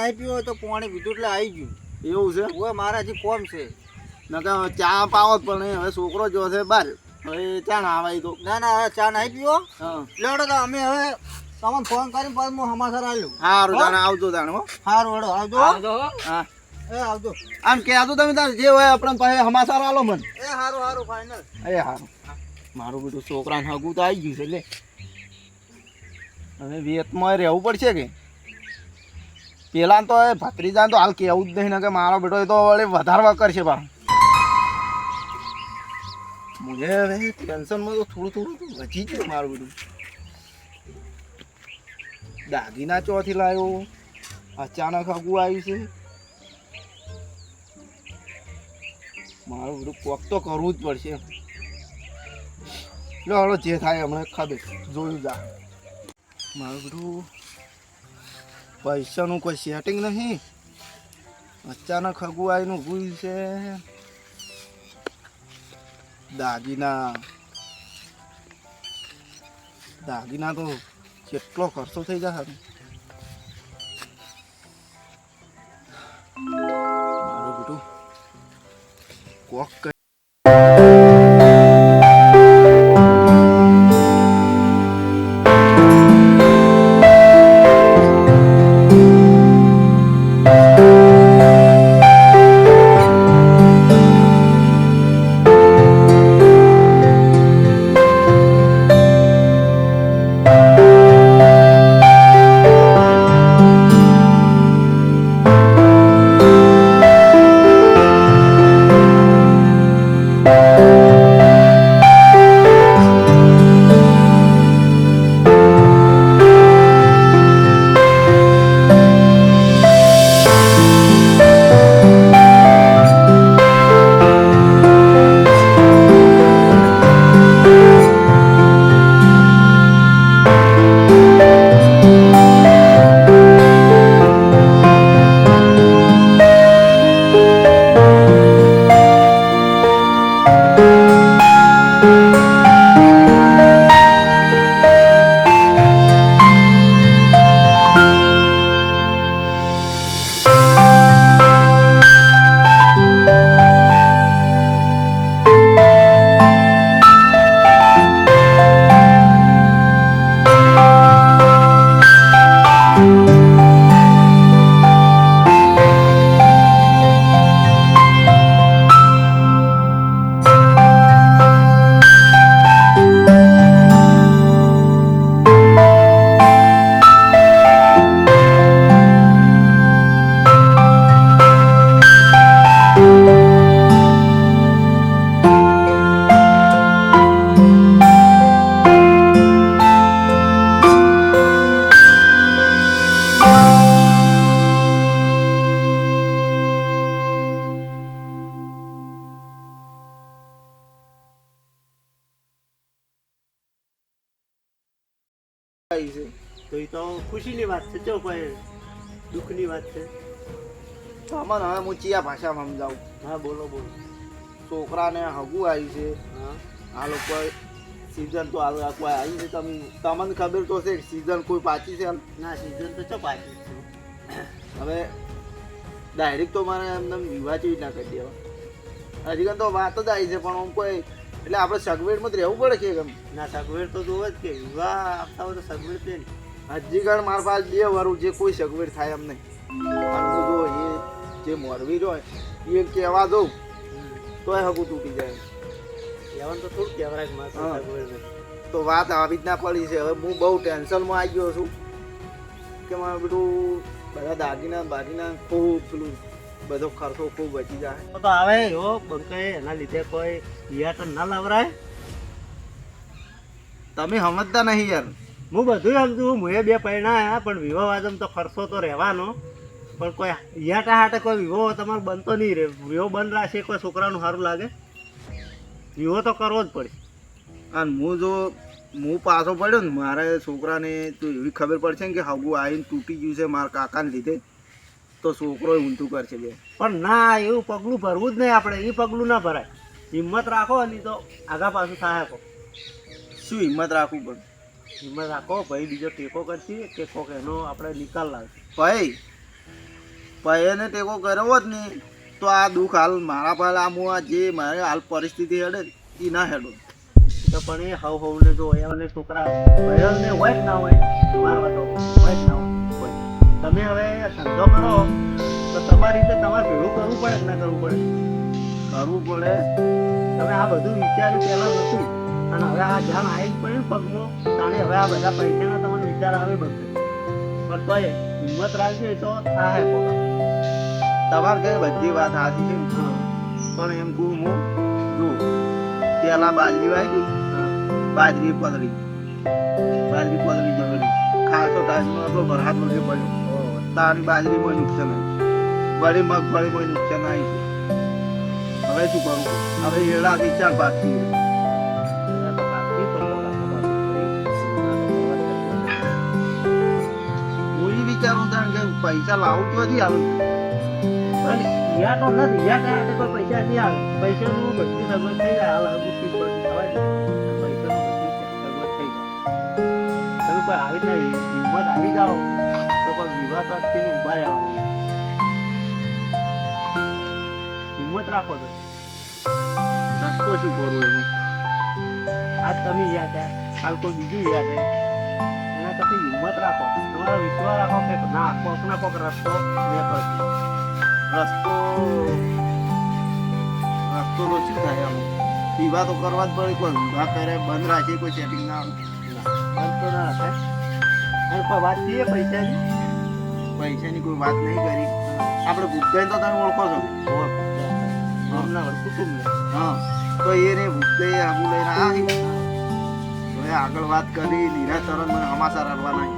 નહીં પીવો હોય તો પાણી પીધું એટલે આવી ગયું. એવું છે? હવે મારા હજી કોમ છે. નકર ચા પાવો જ પણ હવે છોકરો જો છે બાર. હવે ચા ના આવે તો. ના ના હવે ચા નહીં પીવો લેવડો તો અમે હવે તમને ફોન કરીને પછી હું સમાચાર આલ્યું. સારું તાણે આવજો તાણે હો. સારું વડો આવજો હા. એ આવજો. આમ કહેતો તમે તારે જે હોય આપણે પાસે સમાચાર આલો મને. એ સારું સારું ફાઇનલ એ હારું. મારું બધું છોકરાને હગું તો આવી ગયું છે એટલે હવે વેતમાં રહેવું પડશે કે? પેલા તો એ ભત્રીજા તો હાલ કેવું જ નહીં ને કે મારો બેટો એ તો વળી વધારવા કરશે પણ મુજે હવે ટેન્શનમાં તો થોડું થોડું વધી ગયું મારું બધું. દાગીના ચોથી લાવ્યો અચાનક આગું આવ્યું છે. મારું બધું કોક તો કરવું જ પડશે. લો હળો જે થાય હમણાં ખબર, જોયું જા. મારું બધું પૈસાનું કોઈ સેટિંગ નહીં. અચાનક હગું આવીને ઊભું છે. દાગીના. દાગીના તો કેટલો ખર્ચો થઈ જશે. મારું કોક આવી છે. તો એ તો ખુશીની વાત છે. ચો ભાઈ દુઃખની વાત છે? સામાન હવે હું ચિયા ભાષામાં સમજાવું. હા બોલો બોલો. છોકરાને હગું આવી છે. આ લોકો સિઝન તો આ કોઈ આવી છે. તમે તમને ખબર તો છે સિઝન કોઈ પાછી છે ના સિઝન તો ચો પાછી છે. હવે ડાયરેક્ટ તો મારે એમને વિવાહ જેવી ના કરી દેવા. હજી તો વાત જ આવી છે પણ હું કોઈ એટલે આપણે સગવેડમાં જ રહેવું પડે કે કેમ? ના સગવેડ તો જોવે જ કે. વિવાહ આપતા હોય તો સગવેડ છે હજી ગણ મારા પાસે બે વારું જે કોઈ સગવડ થાય એમ નહીં જો એ જે મોરવી રહ્યો એ કહેવા દઉં તોય હગું તૂટી જાય. કહેવાનું તો થોડું કહેવાય મારે તો વાત આવી જ ના પડી છે. હવે હું બહુ ટેન્શનમાં આવી ગયો છું. કે મારે બધું બધા દાગીના બાગીના ખૂબ પેલું બધો ખર્ચો ખૂબ બચી જાય. તો આવે એવો બંકે એના લીધે કોઈ તો ના લાવરાય. તમે સમજતા નહીં યાર. હું બધું સમજુ હું એ બે પૈણા આવ્યા પણ વિવાહ વાદમ તો ખર્ચો તો રહેવાનો. પણ કોઈ હિયાટા હાટે કોઈ વિવો તમારો બનતો નહીં રહે વિવો બંધ રાખશે કોઈ છોકરાનું સારું લાગે. વિવો તો કરવો જ પડે. અને હું જો હું પાછો પડ્યો ને મારે છોકરાને તો એવી ખબર પડશે ને કે હગું આવીને તૂટી ગયું છે મારા કાકાને લીધે. તો છોકરો ઊંધું કરશે બે. પણ ના એવું પગલું ભરવું જ નહીં આપણે. એ પગલું ના ભરાય. હિંમત રાખો નહીં તો આગા પાછું થાય શું હિંમત રાખવું પણ હિંમત રાખો ભાઈ બીજો ટેકો કરશે કે કોક એનો આપણે નિકાલ લાવશે. ભાઈ ભાઈ એને ટેકો કર્યો જ નહીં તો આ દુઃખ હાલ મારા પર આમ આ જે મારે હાલ પરિસ્થિતિ હેડે એ ના હેડો. તો પણ એ હવ હવને જો એમને છોકરા હોય જ ના હોય મારવા તો હોય જ ના હોય. તમે હવે ધંધો કરો, તો તમારી રીતે તમારે ભેગું કરવું પડે ના કરવું પડે? કરવું પડે. તમે આ બધું વિચાર્યું પહેલા નથી અને હવે આ ધ્યાન આવી પડ્યું પગમાં, તાણે હવે આ બધા પૈસાના તમને વિચાર આવે બધું. પણ તોય હિંમત રાખજો તો થાય તમારે કઈ બધી વાત સાચી છે? પણ એમ કહું હું, જો પેલા બાજરી વાગી બાજરી પદરી બાજરી પદરી જમેલી. ખાસો ટાઈમમાં આપણો ભરહાત નથી પડ્યો. તારી બાજરીમાં નુકસાન આવ્યું વળી મગફળીમાં નુકસાન આવ્યું હવે શું કરું? હવે એડાથી ચાર બાકી હું વિચારું તાણ કે પૈસા લાવું આવું. યા તો નથી, યા કાંઈ કોઈ પૈસા આવે. જાય. હાલ હજુ ફીસ બધી થવાય ને બધી સગવડ થઈ જાય. તમે આવી ને હિંમત આવી જાઓ? તો કોઈ વિવાહ તો આજથી ઊભા રહેવાનું હિંમત રાખો તો રસ્તો શું કરું એનું? આજ તમે યાદ છે કાલ કોઈ બીજું યાદ છે એના કરતી હિંમત રાખો. તમારો વિશ્વાસ રાખો કે ના, કોક ના કોક રસ્તો મેં કરશે. રસ્તો રસ્તો શું થાય આમ? પીવા તો કરવા જ પડે, કોઈ ઊંઘા કરે, બંધ રાખે, કોઈ સેટિંગ ના આવે. બંધ તો ના રાખે. અને વાત છે પૈસાની? પૈસાની કોઈ વાત નહીં કરી. આપણે ભૂપતાઈ તો તમે ઓળખો છો. હમણાં કુટુંબ હા. તો એ રે ભૂપતાઈ આબુ લઈને આવી. હવે આગળ વાત કરી લીરા તરત મને હમાસા રડવા નહીં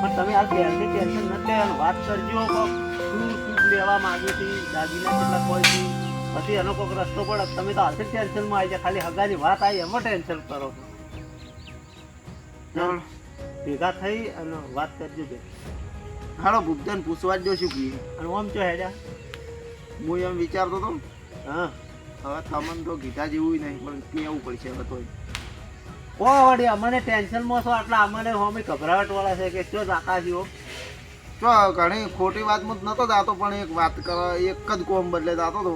પણ તમે આ પહેલથી ટેન્શન નથી લેવાનું. વાત કરજો શું શું લેવા માંગી હતી દાદીના કેટલા કોઈ હતી પછી એનો કોઈક રસ્તો પડે. તમે તો હાલથી ટેન્શનમાં આવી જાય ખાલી હગાની વાત આવી એમાં ટેન્શન કરો ચાલ. ભેગા થઈ અને વાત કરજો બે. હાલો ભૂપતન પૂછવા જ જો શું કહીએ અને ઓમ ચો હેડા? હું એમ વિચારતો હતો હા. હવે તમને તો ગીતા જેવું નહીં પણ કેવું પડશે હવે તોય કો વળી અમને ટેન્શનમાં છો આટલા અમને હોમી ગભરાવટ વાળા છે કે ચો જાતા છો ચો ઘણી ખોટી વાતમાં નતો જાતો પણ એક વાત કર એક જ કોમ બદલે જાતો તો.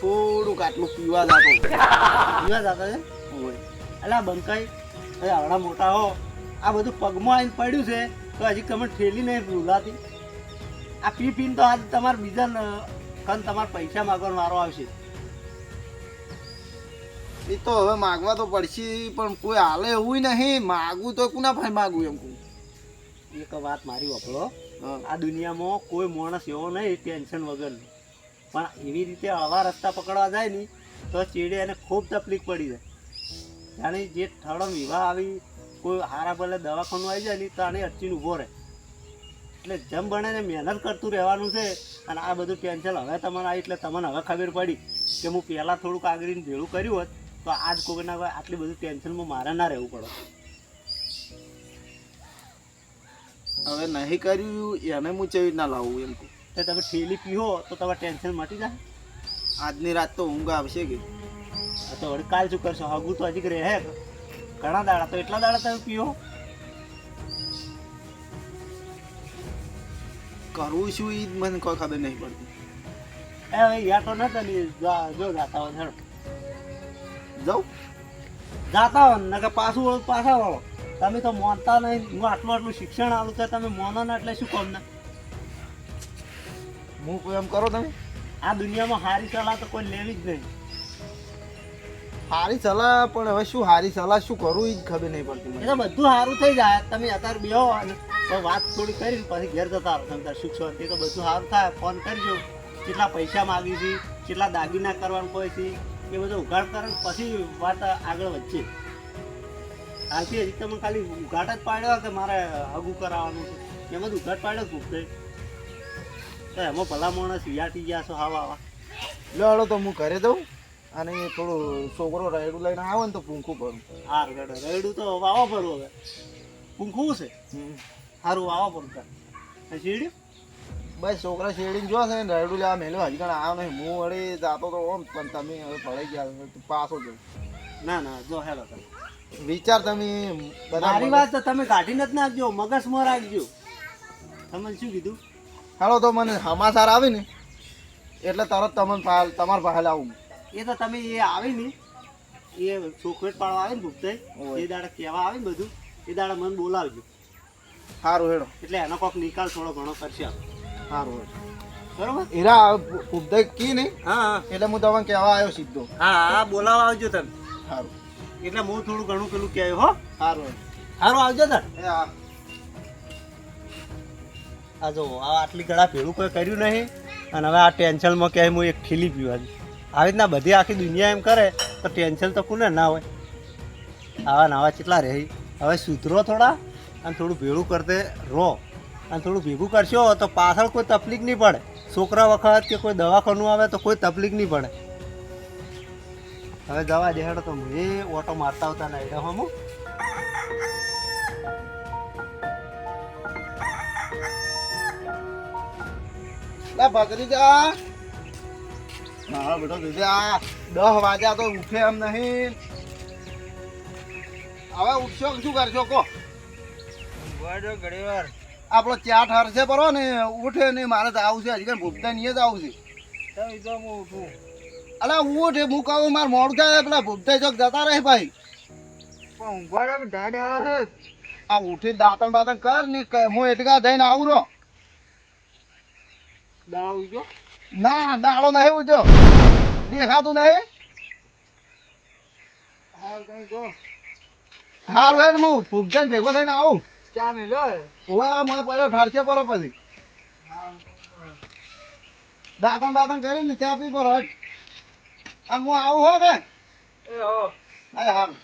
થોડુંક આટલું પીવા જાતો. પીવા જાતા છે? અલા બંકાઈ હવે આવડા મોટા હો. આ બધું પગમાં આવીને પડ્યું છે. તો હજી તમે ઠેલી નહીં ભૂલાતી. આ પી પીને તો આજ તમારે બીજા કન તમારે પૈસા માગવાનો વારો આવશે. એ તો હવે માગવા તો પડશે પણ કોઈ હાલે એવું નહીં. માગવું તો કોના ભાઈ માગવું એમ કહું એક વાત મારી વાપરો. આ દુનિયામાં કોઈ માણસ એવો નહીં ટેન્શન વગર પણ એવી રીતે હળવા રસ્તા પકડવા જાય ને તો ચેડે એને ખૂબ તકલીફ પડી જાય. જાણે જે થડમ વિવાહ આવી કોઈ હારા ભલે દવાખાનું આવી જાય ને તો આને અચીને ઊભો રહે. એટલે જેમ બને ને મહેનત કરતું રહેવાનું છે અને આ બધું ટેન્શન હવે તમને આવી એટલે તમને હવે ખબર પડી કે હું પહેલાં થોડુંક આગળ ભેળું કર્યું હોત તો આજ કોઈના આટલી બધું ટેન્શનમાં મારે ના રહેવું પડે. હવે નહીં કર્યું એને હું ચેવી રીતના લાવું એમ તો તમે ઠેલી પીહો તો તમારે ટેન્શન મટી જાય. આજની રાત તો ઊંઘ આવશે કે. આ તો હવે કાલ શું કરશો? હગું તો હજી રહે ઘણા દાડા તો એટલા દાડા તમે પીઓ. કરવું શું એ મને કોઈ ખબર નહીં પડતી. એ હવે યા તો નતા ને જો જાતા હોય હેડો. જાઉં? જાતા હોય ને કે પાછું વળો પાછા વળો. તમે તો માનતા નહીં. હું આટલું આટલું શિક્ષણ આવું તો તમે મોનો ને એટલે શું કોમ ને? હું કોઈ એમ કરો તમે? આ દુનિયામાં સારી સલાહ તો કોઈ લેવી જ નહીં. સારી સલાહ પણ હવે શું સારી સલાહ શું કરું એ જ ખબર નહીં પડતી મને. બધું સારું થઈ જાય. તમે અત્યારે બેહો અને વાત થોડી કરી પછી ઘેર જતા રહો. તમે તાર સુખ શાંતિ તો બધું સારું થાય. ફોન કરજો. કેટલા પૈસા માગી છે? કેટલા દાગીના કરવાનું કોઈ છે? એ બધું ઉઘાડ કરે ને પછી વાત આગળ વધશે હાલથી હજી તમે ખાલી ઉઘાટ જ પાડ્યો કે મારે હગું કરાવવાનું છે? એમાં જ ઉઘાટ પાડ્યો ભૂખતે તો એમાં ભલા માણસ વિયાટી ગયા છો હાવા આવા. લો તો હું ઘરે દઉં અને થોડું છોકરો રાયડું લઈને આવે ને તો પૂંખું ભરું. હા રેડો રેડું તો વાવા ભરું હવે. પૂંખું છે? સારું વાવા ભરું તાર. શેરડી? બસ છોકરા શેરડીને જો છે ને રાયડું લેવા મેલ્યો હજી કણ આવ્યો નહીં. હું વળી જાતો તો ઓમ પણ તમે હવે પડાઈ ગયા પાછો જો. ના ના જો હેલો તમે વિચાર તમે મારી વાત તો તમે કાઢીને જ નાખજો મગજમાં રાખજો. તમે શું કીધું? હાલો તો મને સમાચાર આવે ને એટલે તરત તમને તમારા પાસે આવું એ તો તમે એ આવે ને એ ચોકલેટ પાડવા આવે ને ભૂપતાઈ. એ દાડા કહેવા આવે ને બધું. એ દાડા મને બોલાવજો. સારું હેડો. એટલે એનો કોક નિકાલ થોડો ઘણો કરશે. સારું હેડો. બરોબર? હીરા ઉપદય કી નહીં? હા એટલે હું તમને કહેવા આવ્યો સીધો. હા હા બોલાવવા આવજો તમે સારું એટલે હું થોડું ઘણું પેલું કહેવાય હો. સારું સારું આવજો સર હા. આ જો આ આટલી ગળા ભેળું કોઈ કર્યું નહીં. અને હવે આ ટેન્શનમાં કહે હું એક ખીલી પીવા દઉં. આવી રીતના બધી આખી દુનિયા એમ કરે, તો ટેન્શન તો કોને ના હોય. આવા નાવા કેટલા રહે? હવે સુધરો થોડા અને થોડું ભેળું કરતે રહો. અને થોડું ભેગું કરશો તો પાછળ કોઈ તકલીફ નહીં પડે. છોકરા વખત કે કોઈ દવાખાનું આવે તો કોઈ તકલીફ નહીં પડે. હવે દવા દેહાડો તો મેં ઓટો મારતા આવતા નહીં રહો હું ભગરી ભત્રીજા મારો બેટો આ દસ વાગ્યા તો ઉઠે એમ નહીં. હવે ઉઠશો શું કરશો કહો. આપણો ચાટ હરશે બરો ને ઉઠે ને મારે તો આવું છે હજી કઈ ભૂપતા નહીં જ આવું છે. અલા ઉઠે હું કહું મારે મોડું થાય પેલા ભૂપતા ચોક જતા રહે ભાઈ. આ ઉઠી દાંતણ બાતણ કર ને હું એટલા જઈને આવું રો ના દાડો નહીં ઉઠ્યો દેખાતું નહીં? હારું હેડ હું ભૂપતા ભેગો થઈને આવું. ઓવા મને પહેલો ઠારશે પરો પછી. દાતણ બાતણ કરીને ચા પી પર હટ હું આવું હો કે? હા. હા મારું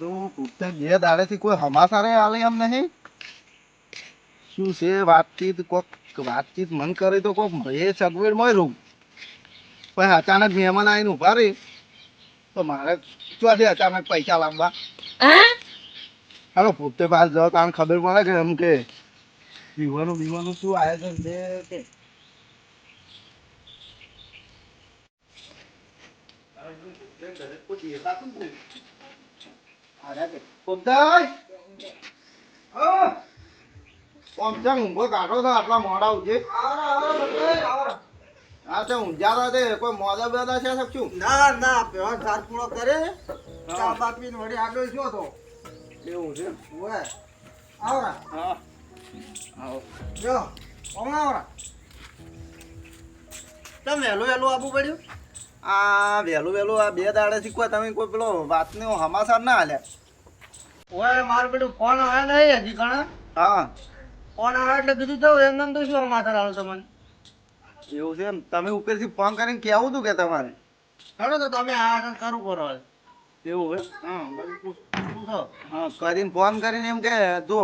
તો પૂછતા બે દાડેથી કોઈ હમાસારે આલે એમ નહીં? શું છે વાતચીત? કોક વાતચીત મન કરે તો કોક એ સગવડ પણ અચાનક મહેમાન આવીને ઊભા રહી. તો મારે ચોથી અચાનક પૈસા લાવવા? હાલો પૂછતે પાસ જાઓ તાને ખબર પડે કે એમ કે પીવાનું પીવાનું શું આયોજન છે? કે. પોપટાઈ હા! પોપટા ઊંઘો કાઢો તો આટલા મોડા ઉજે હા તો ઊંઝા તે કોઈ મોદા બેદા છે શકશું ના ના પેલો ધાર પૂરો કરે. ચા બાપીને વળી આગળ જો તો એવું છે? ઓય આવરા હા. આવો. જો હમણાં આવરા તમે હેલો હેલો આપવું પડ્યું? આ વહેલું વહેલું આ બે દાડેથી કોઈ તમે કોઈ પેલો વાતનો હમાસાર ના હાલ્યા ઓય મારું પેલું ફોન આવે નહીં હજી ઘણા? હા. ફોન આવે એટલે કીધું તો એમ તો શું હમાસાર લાવો તમને? એવું છે એમ. તમે ઉપરથી ફોન કરીને કહેવું હતું કે તમારે? ચાલો તો તમે આ કરું કરો એવું હે હા કરીને ફોન કરીને એમ કે જો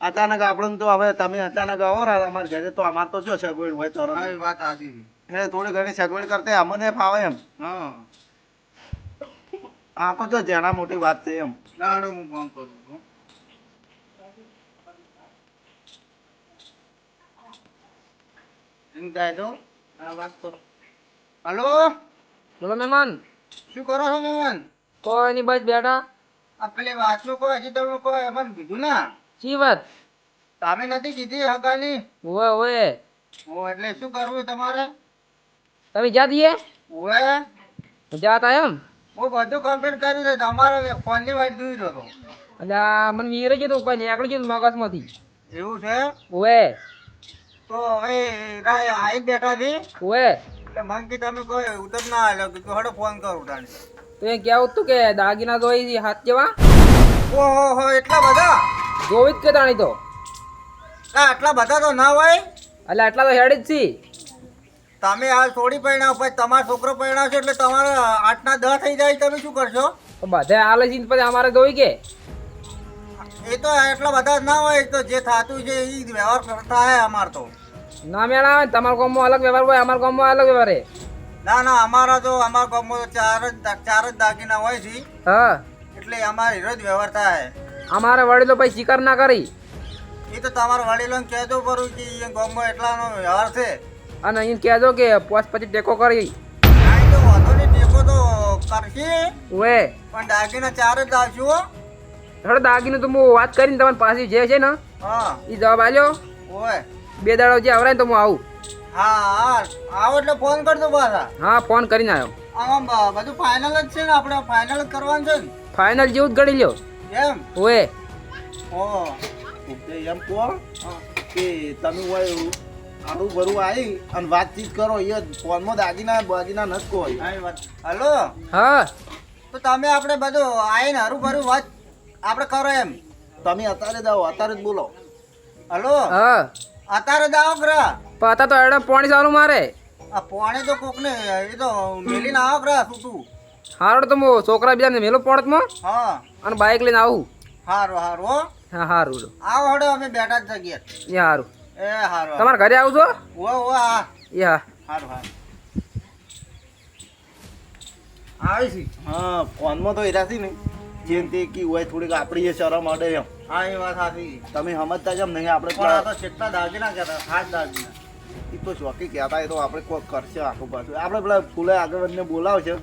અચાનક આપણને તો હવે તમે અચાનક આવો રહ્યા અમારા ઘરે તો અમારે તો જો કોઈ હોય તો વાત સાચી એ થોડી ઘણી સગવડ કરતે અમને ફાવે એમ. હા. આ તો જો જેના મોટી વાત છે એમ. નાનો હું ફોન કરું છું એમ તો? આ વાત કરો. હલો? બોલો મહેમાન. શું કરો છો મહેમાન? કોઈ નહીં બસ બેઠા. આ પેલી વાતનું કોઈ હજી તમે કોઈ એમાં કીધું ના. શી વાત? તમે નથી કીધી હગાની? ઓવે ઓવે ઓ એટલે શું કરવું તમારે? તમે જા દઈએ ઓએ જાતા એમ? હું બધું કમ્પ્લીટ કર્યું છે તમારે ફોનની વાત જોઈ રહ્યો એટલે આ મને વીરે કીધું કોઈ નીકળી ગયું મગજમાંથી. એવું છે? ઓએ તો હવે રાય આવી બેઠા છે ઓએ એટલે મને તમે કોઈ ઉતર ના આવ્યો કે હડો ફોન કરું તાણે તો એ કેવું હતું કે દાગીના જોઈ હાથ જેવા ઓહો હો એટલા બધા? જોવી જ કે તાણી તો? આટલા બધા તો ના હોય? એટલે આટલા તો હેડ જ છી. તમે હાલ થોડી પરિણામ પછી તમારો છોકરો પરિણામ છે એટલે તમારે આઠના દસ થઈ જાય તમે શું કરશો? બધે હાલ છે પછી અમારે જોઈ કે. એ તો એટલા બધા જ ના હોય તો જે થતું છે એ વ્યવહાર કરતા હે અમાર તો. ના મેળા આવે તમારા ગામમાં અલગ વ્યવહાર હોય અમારા ગામમાં અલગ વ્યવહાર હે. ના ના અમારા તો અમારા ગામમાં તો ચાર જ ચાર જ દાગીના હોય છે. હા. એટલે અમારે હીરો જ વ્યવહાર થાય અમારે વડીલો પછી શિકાર ના કરી. એ તો તમારા વડીલોને કહેજો પડું કે એ ગામમાં એટલાનો વ્યવહાર છે. અને અહીં કહેજો કે પોસ પછી ટેકો કરી. કાંઈ તો વાંધો નહીં ટેકો તો કરશે. ઓએ. પણ દાગીના ચાર જ આવશું થોડો દાગીનું તો હું વાત કરીને તમારી પાસે જે છે ને હા. એ જવાબ આલ્યો. ઓય બે દાડો જે આવરાય ને તો હું આવું. હા હા. આવો એટલે ફોન કરજો પાછા. હા ફોન કરીને આવ્યો આમાં બધું ફાઇનલ જ છે ને આપણે ફાઇનલ જ કરવાનું છે ફાઇનલ જેવું જ ગણી લ્યો. એમ? ઓએ. ઓ એમ કહો કે તમે હોય આડું બરું આવી અને વાતચીત કરો એ ફોનમાં દાગીના બાગીના નથી કોઈ હલો? હા. તો તમે આપણે બધું આવીને હરું ભરું વાત આપણે કરો એમ. તમે અત્યારે જાઓ અત્યારે જ બોલો. હલો? હા. અત્યારે જ આવો ગ્રહ. પણ તો એડમ પોણી સારું મારે. આ પોણે તો કોકને એ તો મેલીને આવો ગ્રહ તું? હારો તો હું છોકરા બીજાને મેલો પોણતમાં હા. અને બાઇક લઈને આવું. હારું હારું હો. હા હારું આવો હડો અમે બેઠા જ જગ્યા એ હારું. એ હારું તમારા ઘરે આવજો. ઓ ઓ હા. એ હા. હારું હારું. આવી છી? હા ફોનમાં તો એરાથી ને. જેમ તે કી હોય થોડીક આપણી એ શરમ અડે એમ. હા એ વાત સાચી. તમે સમજતા જેમ નહીં આપણે પણ આ તો તો કેટલા દાગીના કહેતા ખાસ દાગીના. એ તો શોખી કહેતા એ તો આપણે કોઈ કરશે આખું પાછું. આપણે પેલા ફૂલે આગળ વધને બોલાવશે.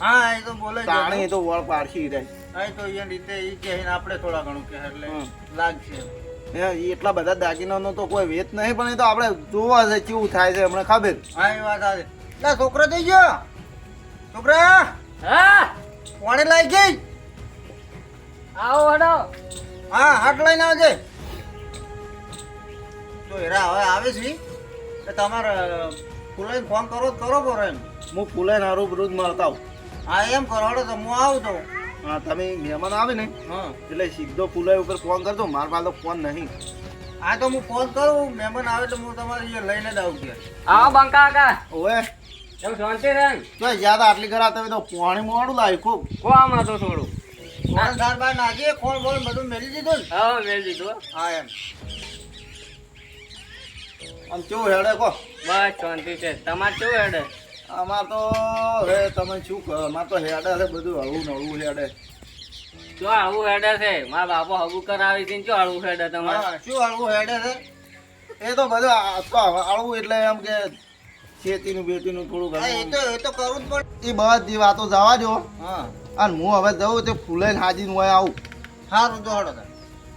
હા એ તો બોલે જ એ તો વળ પાડશી રહે હા તો એ રીતે એ કહે ને આપણે થોડા ઘણું કહે એટલે લાગશે. એ એટલા બધા દાગીનાનો તો કોઈ વેત નહીં પણ એ તો આપણે જોવા છે કેવું થાય છે હમણાં ખબર? હા એ વાત સાચી. લે છોકરો થઈ ગયો. છોકરા હા? કોણે લાગી ગઈ. આવો હડો હા હાટ લઈને આવજે. તો હેરા હવે આવે છે. કે તમારે ફૂલાઈને ફોન કરો તો કરો કરો એમ. હું ફૂલાઈને નારું બધું જ મળતા આવું. હા એમ કરો. હડો તો હું આવું તો. તમે મહેમાન આવે ને હા. એટલે સીધો ફૂલાઈ ઉપર ફોન કરજો મારા પાસે ફોન નહીં. હા તો હું ફોન કરું મહેમાન આવે તો હું તમારે અહીંયા લઈને જ આવું ગયા આવો બંકા કાકા ઓએ તમે શાંતિ રહે તો યાદ આટલી ઘર તમે તો પાણી મોડું લાવી ખૂબ કો આમાં તો થોડું? ફોન ધાર બાર નાખીએ ફોન બોલ બધું મેળી દીધું ને? હા મેળ દીધું હા એમ. આમ કેવું હેડે કહો. બસ શાંતિ છે. તમારે કેવું હેડે? અમાર તો હવે તમે શું કહો? અમાર તો હેડે છે બધું હળવું નળવું હેડે. જો આવું હેડે છે મારા બાપો હગું કરાવી છે શું હળવું હેડે તમારે. શું હળવું હેડે છે? એ તો બધું આ હળવું એટલે એમ કે ખેતીનું બેટીનું થોડું હા એ તો એ તો કરવું જ પડે. એ બધી વાતો જવા દો હા. અને હું હવે જઉં તે ફૂલે હાજીને હોય આવું. સારું તો હળો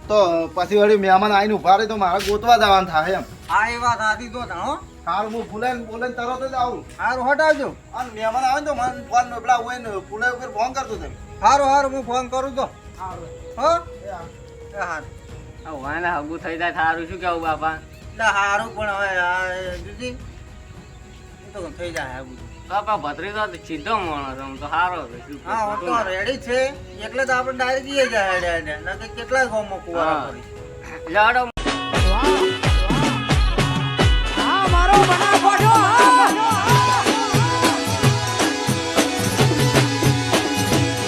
તો પછી વળી મહેમાન આવીને ઊભા રહે તો મારે ગોતવા જવાનું થાય એમ. હા એ વાત સાચી તો હો. સારું હું ભૂલે બોલે તરત જ આવું. સારું હટાવજો. અને મહેમાન આવે તો મને ફોન પેલા હોય ને ફૂલે ઉપર ફોન કરતો તમે સારું સારું હું ફોન કરું તો. હો? હારું. હગું થઈ જાય સારું શું કેવું બાપા? એટલે સારું પણ હવે દીદી તો થઈ જાય આ બાપા ભત્રી તો સીધો માણસ આમ તો સારો હા તો રેડી છે એટલે તો આપણે ડાયરેક્ટ જઈએ જાય કેટલા ગામમાં કુવારા કરી